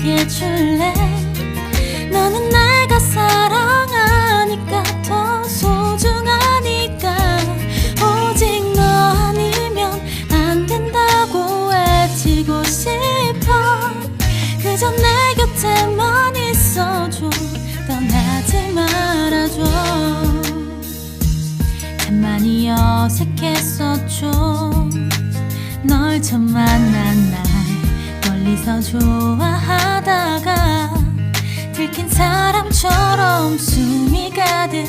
너에게 줄래? 너는 내가 사랑하니까 더 소중하니까. 오직 너 아니면 안 된다고 외치고 싶어. 그저 내 곁에만 있어줘. 떠나지 말아줘. 참 많이 어색했었죠 널 처음 만난 날 멀리서 좋아하 다가 들킨 사람처럼 숨이 가득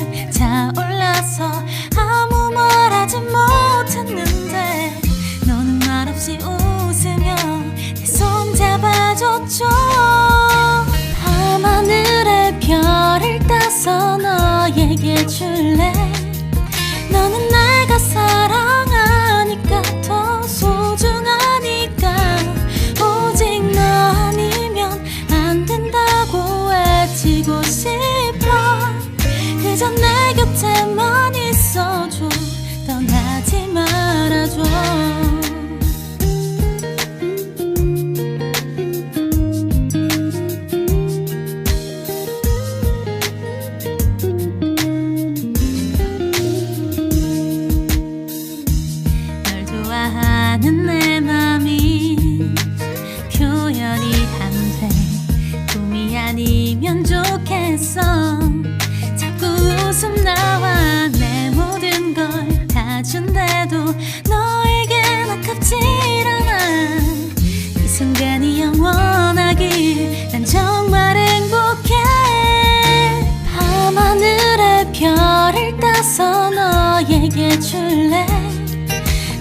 따서 너에게 줄래?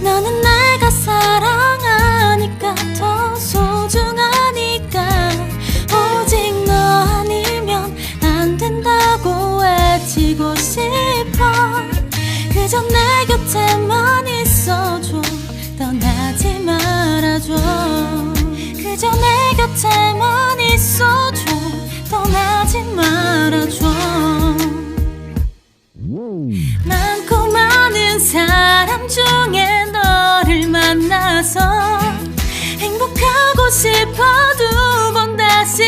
너는 내가 사랑하니까 더 소중하니까. 오직 너 아니면 안 된다고 외치고 싶어. 그저 내 곁에만 있어줘. 떠나지 말아줘. 그저 내 곁에만 있어줘. 떠나지 말아줘 많고 많은 사람 중에 너를 만나서 행복하고 싶어 두 번 다시